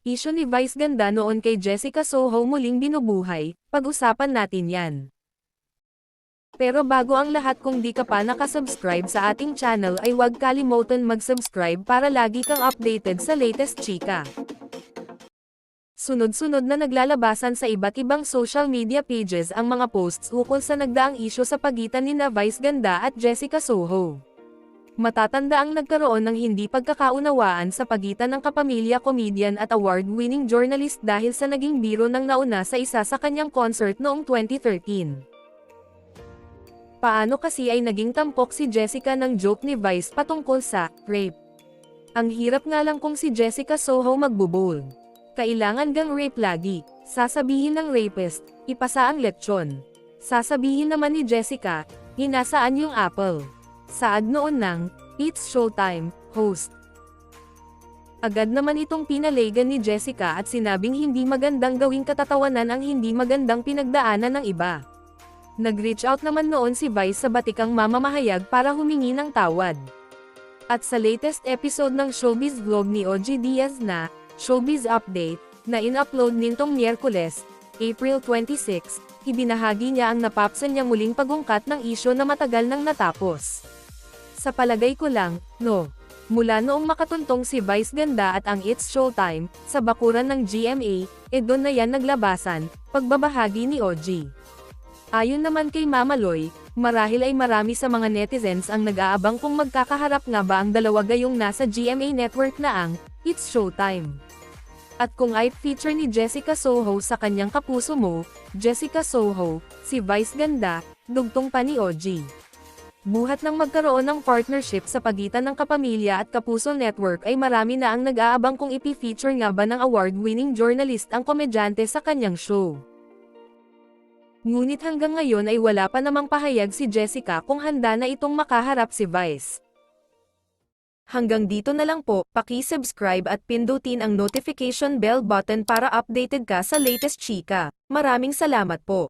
Isyo ni Vice Ganda noon kay Jessica Soho muling binubuhay, pag-usapan natin yan. Pero bago ang lahat kung di ka pa nakasubscribe sa ating channel ay huwag kalimutan mag-subscribe para lagi kang updated sa latest chika. Sunod-sunod na naglalabasan sa iba't ibang social media pages ang mga posts ukol sa nagdaang isyo sa pagitan ni na Vice Ganda at Jessica Soho. Matatanda ang nagkaroon ng hindi pagkakaunawaan sa pagitan ng kapamilya comedian at award-winning journalist dahil sa naging biro ng nauna sa isa sa kanyang concert noong 2013. Paano kasi ay naging tampok si Jessica ng joke ni Vice patungkol sa rape? Ang hirap nga lang kung si Jessica Soho magbubold. Kailangan gang rape lagi. Sasabihin ng rapist, ipasa ang lechon. Sasabihin naman ni Jessica, hinasaan yung apple. Saad noon ng, It's Showtime, host. Agad naman itong pinalagan ni Jessica at sinabing hindi magandang gawing katatawanan ang hindi magandang pinagdaanan ng iba. Nag-reach out naman noon si Vice sa batikang mamamahayag para humingi ng tawad. At sa latest episode ng Showbiz Vlog ni OG Diaz na, Showbiz Update, na in-upload nitong Miyerkules, April 26, ibinahagi niya ang napapsan niya muling pagungkat ng isyo na matagal nang natapos. Sa palagay ko lang, no. Mula noong makatuntong si Vice Ganda at ang It's Showtime, sa bakuran ng GMA, e doon na yan naglabasan, pagbabahagi ni OG. Ayon naman kay Mama Loy, marahil ay marami sa mga netizens ang nag-aabang kung magkakaharap nga ba ang dalawa gayong nasa GMA network na ang It's Showtime. At kung ay feature ni Jessica Soho sa kanyang kapuso mo, Jessica Soho, si Vice Ganda, dugtong pa ni OG. Buhat ng magkaroon ng partnership sa pagitan ng Kapamilya at Kapuso Network ay marami na ang nag-aabang kung ipi-feature nga ba ng award-winning journalist ang komedyante sa kanyang show. Ngunit hanggang ngayon ay wala pa namang pahayag si Jessica kung handa na itong makaharap si Vice. Hanggang dito na lang po, paki-subscribe at pindutin ang notification bell button para updated ka sa latest chika. Maraming salamat po.